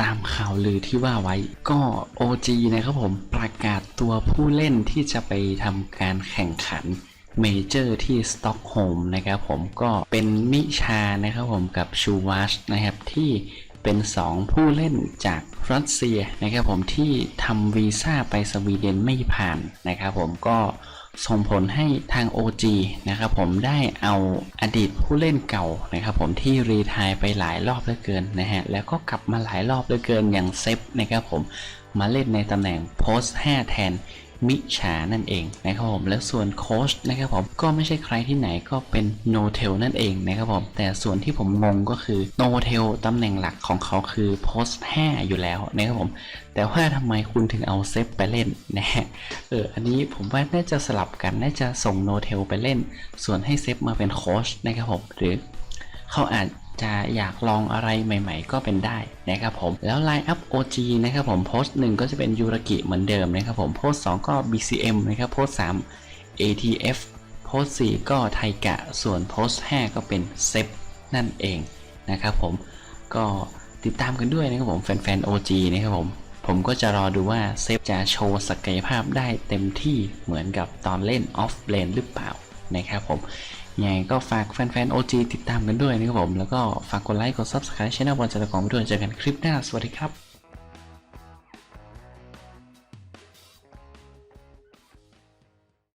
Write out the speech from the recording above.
ตามข่าวลือที่ว่าไว้ ก็ OG นะครับผมประกาศตัวผู้เล่นที่จะไปทำการแข่งขันเมเจอร์ที่สต็อกโฮมนะครับผมก็เป็นมิชานะครับผมกับชูวัชนะครับที่เป็น 2 ผู้เล่นจากรัสเซียนะครับผมที่ทำวีซ่าไปสวีเดนไม่ผ่านนะครับผมก็ ส่งผลให้ทาง OG นะครับผมได้เอาอดีตผู้เล่นเก่านะครับผมที่รีทายไปหลายรอบเหลือเกินนะฮะแล้วก็กลับมาหลายรอบเหลือเกินอย่างเซฟนะครับผมมาเล่นในตำแหน่งโพสต์5แทน มิชานั่นเองนะครับผมและส่วนโค้ชนะครับผมก็ไม่ใช่ใครที่ไหนก็เป็นโนเทลนั่นเองนะครับผมแต่ส่วนที่ผมงงก็คือโนเทลตำแหน่งหลักของเขาคือโพสต์5อยู่แล้วนะครับผมแต่ว่าทำไมคุณถึงเอาเซฟไปเล่นนะฮะเอออันนี้ผมว่าน่าจะสลับกันน่าจะส่งโนเทลไปเล่น ส่วนให้เซฟมาเป็นโค้ชนะครับผมหรือเขาอาจ จะอยากลองอะไรใหม่ ๆ ก็เป็นได้นะครับผมแล้วไลน์อัพ OG นะครับผมโพสต์หนึ่งก็จะเป็นยูรากิเหมือนเดิมนะครับผมโพสต์สองก็ BCM นะครับโพสต์สาม ATF โพสต์สี่ก็ไทกะส่วนโพสต์ห้าก็เป็นเซฟนั่นเองนะครับผมก็ติดตามกันด้วยนะครับผมแฟนๆ OG นะครับผมผมก็จะรอดูว่าเซฟจะโชว์ศักยภาพได้เต็มที่เหมือนกับตอนเล่นออฟเลนหรือเปล่า นะครับผมยังไงก็ฝากแฟนๆ OG ติดตามกันด้วยนะครับผม แล้วก็ฝากกดไลค์ กด Subscribe ช่องบอลจัตรกองไปด้วยเจอกันคลิปหน้า สวัสดีครับ